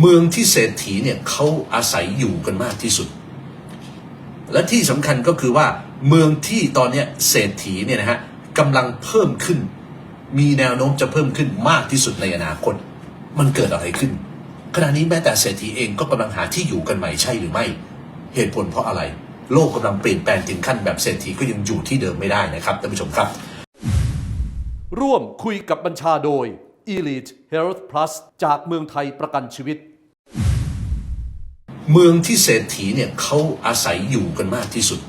เมืองที่เศรษฐีเนี่ยเขาอาศัยอยู่กันมากที่สุด และที่สำคัญก็คือว่าเมืองที่ตอนนี้เศรษฐีเนี่ยนะฮะกำลังเพิ่มขึ้น มีแนวโน้มจะเพิ่มขึ้นมากที่สุดในอนาคต มันเกิดอะไรขึ้น ขณะนี้แม้แต่เศรษฐีเองก็กำลังหาที่อยู่กันใหม่ใช่หรือไม่ เหตุผลเพราะอะไร โลกกำลังเปลี่ยนแปลงถึงขั้นแบบเศรษฐีก็ยังอยู่ที่เดิมไม่ได้นะครับท่านผู้ชมครับ ร่วมคุยกับบัญชาโดย Elite Health Plus จากเมืองไทยประกันชีวิต เมืองที่เศรษฐีเนี่ยเขาอาศัยอยู่กันมากที่สุด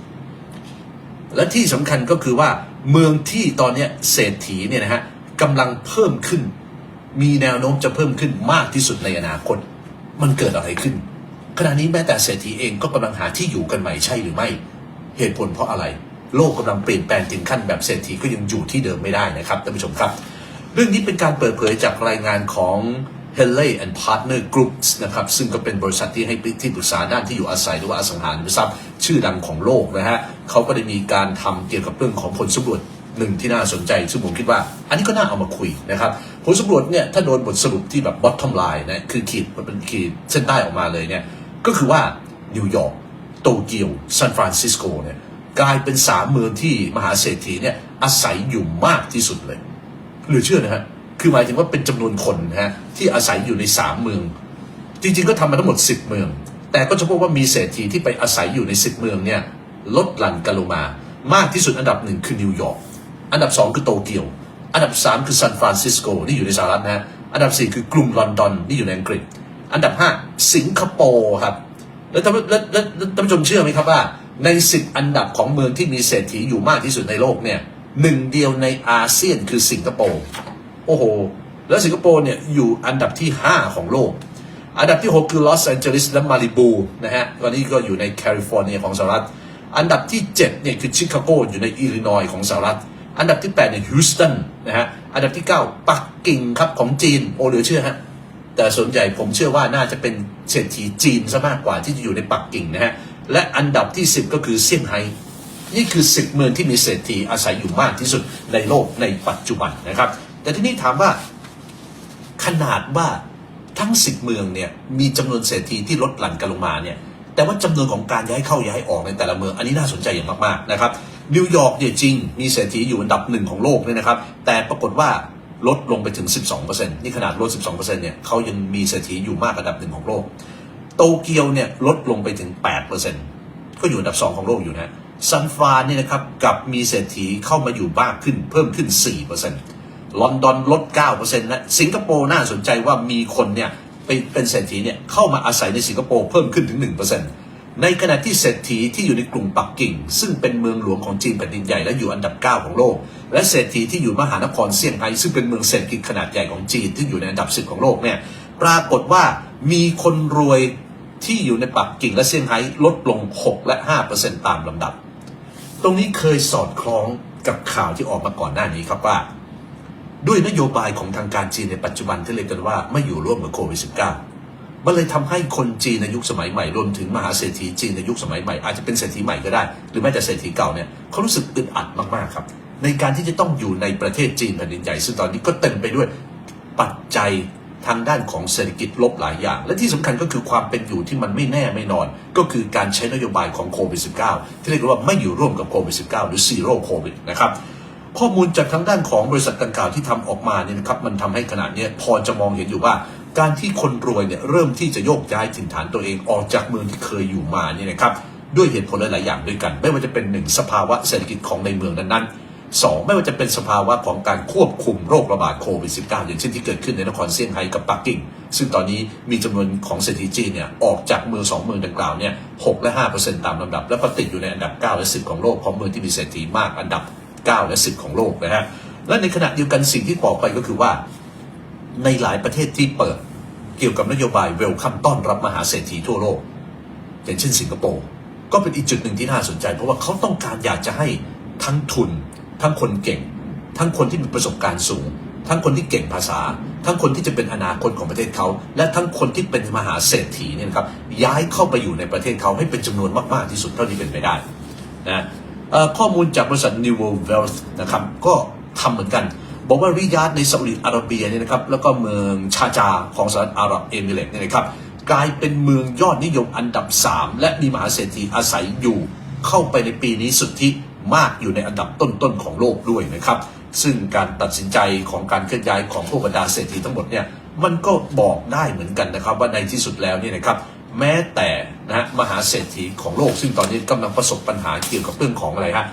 และที่สำคัญก็คือว่า เมืองที่ตอนนี้เศรษฐีเนี่ยนะฮะกำลังเพิ่มขึ้น มีแนวโน้มจะเพิ่มขึ้นมากที่สุดในอนาคต มันเกิดอะไรขึ้น ขณะนี้แม้แต่เศรษฐีเองก็กำลังหาที่อยู่กันใหม่ใช่หรือไม่ เหตุผลเพราะอะไรโลกกำลังเปลี่ยนแปลงถึงขั้นแบบเศรษฐีก็ยังอยู่ที่เดิมไม่ได้นะครับท่านผู้ชมครับ เรื่องนี้เป็นการเปิดเผยจากรายงานของ h e l l e y and Partner Groups นะครับซึ่งก็เป็นบริษัทที่ให้ที่ปรึกษาด้านที่อยู่อาศัยหรือว่าอสังหาริมทรัพย์ชื่อดังของโลกนะฮะเขาก็ได้มีการทำเกี่ยวกับเรื่องของผลสำรวจหนึ่งที่น่าสนใจ ซึ่งผมคิดว่า อันนี้ก็น่าเอามาคุยนะครับผลสำรวจเนี่ยถ้าโดนบทสรุปที่แบบ bottom line นะคือขีดมันเป็นขีดเส้นใต้ออกมาเลยเนี่ยก็คือว่านิวยอร์กโตเกียวซานฟรานซิสโกเนี่ยกลายเป็นสามเมืองที่มหาเศรษฐีเนี่ยอาศัยอยู่มากที่สุดเลย หรือเชื่อนะฮะคือหมายถึงว่าเป็นจำนวนคนนะฮะที่อาศัยอยู่ในสามเมือง จริงๆก็ทำมาทั้งหมด10เมือง แต่ก็จะพบว่ามีเศรษฐีที่ไปอาศัยอยู่ใน10เมืองเนี่ยลดหลั่นกันลงมามากที่สุดอันดับหนึ่งคือนิวยอร์กอันดับสองคือโตเกียว อันดับสามคือซานฟรานซิสโกนี่อยู่ในสหรัฐนะฮะอันดับสี่คือกรุงลอนดอนนี่อยู่ในอังกฤษ อันดับห้าสิงคโปร์ครับแล้วท่านแล้วท่านผู้ชมเชื่อไหมครับว่า ในสิบอันดับของเมืองที่มีเศรษฐีอยู่มากที่สุดในโลกเนี่ย หนึ่งเดียวในอาเซียนคือสิงคโปร์โอ้โห แล้วสิงคโปร์เนี่ยอยู่อันดับที่ 5 ของโลก อันดับที่ 6 คือลอสแอนเจลิสและมาริบูนะฮะตอนนี้ก็อยู่ในแคลิฟอร์เนียของสหรัฐ อันดับที่7เนี่ยคือชิคาโกอยู่ในอิลลินอยของสหรัฐ อันดับที่8เนี่ยฮิวสตันนะฮะ อันดับที่ 9 ปักกิ่งครับของจีน โอเหลือเชื่อฮะ แต่ส่วนใหญ่ผมเชื่อว่าน่าจะเป็นเศรษฐีจีนซะมากกว่าที่จะอยู่ในปักกิ่งนะฮะ และอันดับที่ 10 ก็คือเซี่ยงไฮ้ นี่คือ10เมืองที่มีเศรษฐีอาศัยอยู่มากที่สุดในโลกในปัจจุบันนะครับ แต่ที่นี่ถามว่าขนาดว่าทั้ง10เมืองเนี่ยมีจำนวนเศรษฐีที่ลดหลั่นกันลงมาเนี่ยแต่ว่าจำนวนของการย้ายเข้าย้ายออกในแต่ละเมืองอันนี้น่าสนใจอย่างมากๆนะครับนิวยอร์กเนี่ยจริงมีเศรษฐีอยู่อันดับหนึ่งของโลกเนี่ยนะครับ แต่ปรากฏว่าลดลงไปถึง 12%นี่ขนาดลด 12%เนี่ยเขายังมีเศรษฐีอยู่มากอันดับหนึ่งของโลก โตเกียวเนี่ยลดลงไปถึง 8%ก็อยู่อันดับ 2 ของโลกอยู่นะ ซันฟรานเนี่ยนะครับกับมีเศรษฐีเข้ามาอยู่มากขึ้นเพิ่มขึ้น 4%ลอนดอนลด9%นะสิงคโปร์น่าสนใจว่ามีคนเนี่ยไปเป็นเศรษฐีเนี่ยเข้ามาอาศัยในสิงคโปร์เพิ่มขึ้นถึง 1%ในขณะที่เศรษฐีที่อยู่ในกรุงปักกิ่ง ซึ่งเป็นเมืองหลวงของจีนแผ่นดินใหญ่และอยู่อันดับ 9 ของโลก และเศรษฐีที่อยู่มหานครเซี่ยงไฮ้ซึ่งเป็นเมืองเศรษฐกิจขนาดใหญ่ของจีนที่อยู่ในอันดับ 10 ของโลกเนี่ยปรากฏว่ามีคนรวยที่อยู่ในปักกิ่งและเซี่ยงไฮ้ลดลง 6 และ 5%ตามลำดับ ตรงนี้เคยสอดคล้องกับข่าวที่ออกมาก่อนหน้านี้ครับว่า ด้วยนโยบายของทางการจีนในปัจจุบันที่เรียกกันว่าไม่อยู่ร่วมกับโควิด -19 มันเลยทำให้คนจีนในยุคสมัยใหม่รวมถึงมหาเศรษฐีจีนในยุคสมัยใหม่อาจจะเป็นเศรษฐีใหม่ก็ได้ หรือแม้แต่เศรษฐีเก่าเนี่ยเขารู้สึกอึดอัดมากๆครับ ในการที่จะต้องอยู่ในประเทศจีนแผ่นดินใหญ่ซึ่งตอนนี้ก็เต็มไปด้วยปัจจัย ทางด้านของเศรษฐกิจลบหลายอย่าง และที่สำคัญก็คือความเป็นอยู่ที่มันไม่แน่ไม่นอน ก็คือการใช้นโยบายของโควิด -19 ที่เรียกว่าไม่อยู่ร่วมกับโควิด -19 หรือ zero covid นะครับข้อมูลจากทางด้านของบริษัทดังกล่าวที่ทำออกมาเนี่ยนะครับมันทำให้ขนาดนี้พอจะมองเห็นอยู่ว่า การที่คนรวยเนี่ยเริ่มที่จะโยกย้ายถิ่นฐานตัวเองออกจากเมืองที่เคยอยู่มาเนี่ยนะครับด้วยเหตุผลหลายๆอย่างด้วยกัน ไม่ว่าจะเป็นหนึ่งสภาวะเศรษฐกิจของในเมืองนั้นๆ สองไม่ว่าจะเป็นสภาวะของการควบคุมโรคระบาดโควิด -19 อย่างเช่นที่เกิดขึ้นในนครเซี่ยงไฮ้กับปักกิ่ง ซึ่งตอนนี้มีจำนวนของเศรษฐีจีนเนี่ยออกจากเมืองสองเมืองดังกล่าวเนี่ยหกและห้าเปอร์เซ็นต์ตามลำดับ แล้วก็ติดอยู่ในอันดับเก้าและสิบของโลกของเมืองที่มีเศรษฐีมากอันดับ 9 และ 10 ของโลกนะฮะและในขณะเดียวกันสิ่งที่บอกไปก็คือว่า ในหลายประเทศที่เปิดเกี่ยวกับนโยบายเวลคัมต้อนรับมหาเศรษฐีทั่วโลก อย่างเช่นสิงคโปร์ก็เป็นอีกจุดหนึ่งที่น่าสนใจ เพราะว่าเขาต้องการอยากจะให้ทั้งทุน ทั้งคนเก่ง ทั้งคนที่มีประสบการณ์สูง ทั้งคนที่เก่งภาษา ทั้งคนที่จะเป็นอนาคตของประเทศเขา และทั้งคนที่เป็นมหาเศรษฐีเนี่ยครับย้ายเข้าไปอยู่ในประเทศเขาให้เป็นจำนวนมากๆที่สุดเท่าที่เป็นไปได้นะข้อมูลจากบริษัท New World Wealth นะครับก็ทำเหมือนกัน บอกว่าริยาดในซาอุดิอาระเบียเนี่ยนะครับแล้วก็เมืองชาจาของสหรัฐอาหรับเอมิเรตส์เนี่ยนะครับกลายเป็นเมืองยอดนิยมอันดับ 3 และมีมหาเศรษฐีอาศัยอยู่เข้าไปในปีนี้สุดที่ มากอยู่ในอันดับต้นๆของโลกด้วยนะครับ ซึ่งการตัดสินใจของการเคลื่อนย้ายของพวกบรรดาเศรษฐีทั้งหมดเนี่ยมันก็บอกได้เหมือนกันนะครับ ว่าในที่สุดแล้วเนี่ยนะครับแม้แต่นะมหาเศรษฐีของโลก ซึ่งตอนนี้กำลังประสบปัญหาเกี่ยวกับเรื่องของอะไรฮะ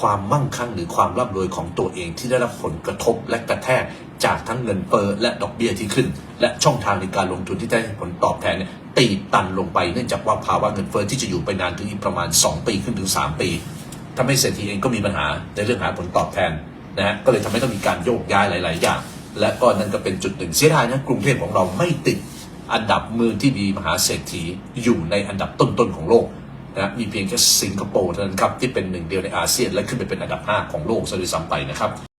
ความมั่งคั่งหรือความร่ำรวยของตัวเองที่ได้รับผลกระทบและกระแทกจากทั้งเงินเฟ้อและดอกเบี้ยที่ขึ้น และช่องทางในการลงทุนที่ได้ผลตอบแทนเนี่ยตีตันลงไปเนื่องจากว่าภาวะเงินเฟ้อที่จะอยู่ไปนานถึงอีกประมาณ 2 ปีขึ้นถึง 3 ปี ทำให้เศรษฐีเองก็มีปัญหาในเรื่องหาผลตอบแทนนะฮะก็เลยทำให้ต้องมีการโยกย้ายหลาย ๆ อย่าง และก็นั่นก็เป็นจุดหนึ่งเสียดายนะกรุงเทพของเราไม่ติดอันดับมือที่มีมหาเศรษฐีอยู่ในอันดับต้น ๆ ของโลกนะมีเพียงแค่สิงคโปร์เท่านั้นครับที่เป็นหนึ่งเดียวในอาเซียนและขึ้นไปเป็นอันดับ 5 ของโลกซะด้วยซ้ำไปนะครับ